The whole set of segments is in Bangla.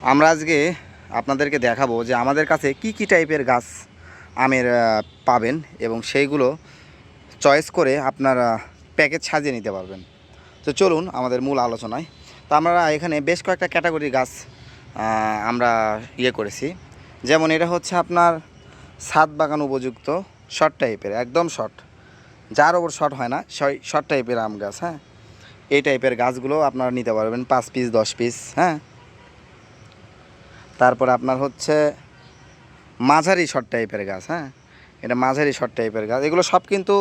আমরা আজকে আপনাদেরকে দেখাবো যে আমাদের কাছে কি কি টাইপের গাছ আমের পাবেন এবং সেইগুলো চয়েস করে আপনারা প্যাকেজ সাজিয়ে নিতে পারবেন। তো চলুন আমাদের মূল আলোচনায়। তো আমরা এখানে বেশ কয়েকটা ক্যাটাগরির গাছ আমরা ইয়ে করেছি। যেমন এটা হচ্ছে আপনার ছাদ বাগান উপযুক্ত, শর্ট টাইপের, একদম শর্ট। যার ওপর শর্ট হয় না শর্ট টাইপের আম গাছ হ্যাঁ? এই টাইপের গাছগুলো আপনারা নিতে পারবেন পাঁচ পিস দশ পিস হ্যাঁ? তারপর আপনার হচ্ছে মাঝারি শর্ট টাইপের গাছ হ্যাঁ? এটা মাঝারি শর্ট টাইপের গাছ। এগুলো সব কিন্তু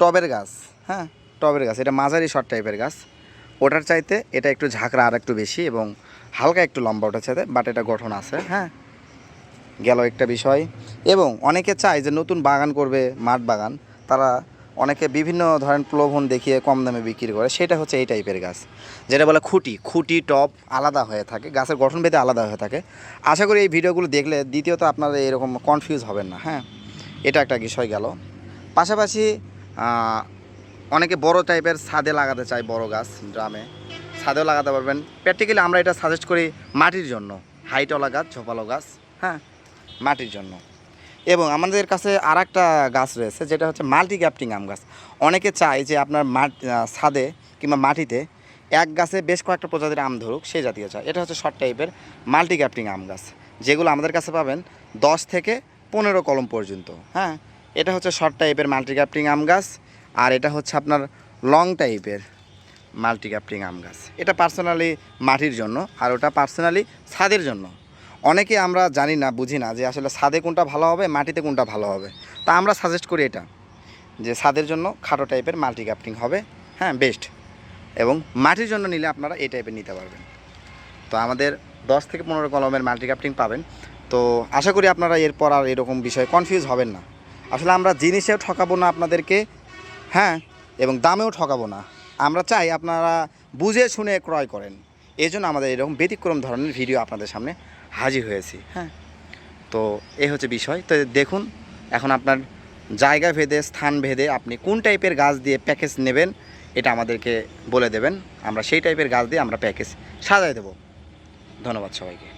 টবের গাছ হ্যাঁ? টবের গাছ, এটা মাঝারি শর্ট টাইপের গাছ। ওটার চাইতে এটা একটু ঝাঁকড়া আর একটু বেশি এবং হালকা একটু লম্বা ওটার চাইতে বাট এটা গঠন আছে হ্যাঁ? গেল একটা বিষয়। এবং অনেকে চায় যে নতুন বাগান করবে, মাঠ বাগান। তারা অনেকে বিভিন্ন ধরনের প্রলোভন দেখিয়ে কম দামে বিক্রি করে, সেটা হচ্ছে এই টাইপের গাছ। যেটা বলে খুঁটি খুঁটি টপ আলাদা হয়ে থাকে, গাছের গঠন ভেদে আলাদা হয়ে থাকে। আশা করি এই ভিডিওগুলো দেখলে দ্বিতীয়ত আপনারা এরকম কনফিউজ হবেন না হ্যাঁ? এটা একটা বিষয় গেল। পাশাপাশি অনেকে বড় টাইপের ছাদে লাগাতে চায় বড় গাছ ড্রামে। ছাদেও লাগাতে পারবেন। প্র্যাকটিক্যালি আমরা এটা সাজেস্ট করি মাটির জন্য। হাইটওয়ালা গাছ, ঝোপালো গাছ হ্যাঁ? মাটির জন্য। এবং আমাদের কাছে আর একটা গাছ রয়েছে, যেটা হচ্ছে মাল্টি গ্যাপটিং আম গাছ। অনেকে চায় যে আপনার ছাদে কিংবা মাটিতে এক গাছে বেশ কয়েকটা প্রজাতির আম ধরুক, সেই জাতীয় চায়। এটা হচ্ছে শর্ট টাইপের মাল্টি গ্যাপটিং আম গাছ। যেগুলো আমাদের কাছে পাবেন দশ থেকে পনেরো কলম পর্যন্ত হ্যাঁ? এটা হচ্ছে শর্ট টাইপের মাল্টি গ্যাপটিং আম গাছ, আর এটা হচ্ছে আপনার লং টাইপের মাল্টি গ্যাপটিং আম গাছ। এটা পার্সোনালি মাটির জন্য, আর ওটা পার্সোনালি ছাদের জন্য। অনেকে আমরা জানি না, বুঝি না যে আসলে ছাদে কোনটা ভালো হবে, মাটিতে কোনটা ভালো হবে। তা আমরা সাজেস্ট করি এটা, যে ছাদের জন্য খাটো টাইপের মাল্টি গ্যাপটিং হবে হ্যাঁ বেস্ট এবং মাটির জন্য নিলে আপনারা এই টাইপের নিতে পারবেন। তো আমাদের দশ থেকে পনেরো কলমের মাল্টি গ্যাপটিং পাবেন। তো আশা করি আপনারা এরপর আর এরকম বিষয়ে কনফিউজ হবেন না। আসলে আমরা জিনিসেও ঠকাবো না আপনাদেরকে হ্যাঁ এবং দামেও ঠকাবো না। আমরা চাই আপনারা বুঝে শুনে ক্রয় করেন। এই জন্য আমাদের এরকম ব্যতিক্রম ধরনের ভিডিও আপনাদের সামনে হাজির হয়েছি। হ্যাঁ। তো এ হচ্ছে বিষয়। তো দেখুন এখন আপনার জায়গা ভেদে স্থান ভেদে আপনি কোন টাইপের গাছ দিয়ে প্যাকেজ নেবেন এটা আমাদেরকে বলে দেবেন। আমরা সেই টাইপের গাছ দিয়ে আমরা প্যাকেজ সাজাই দেবো। ধন্যবাদ সবাইকে।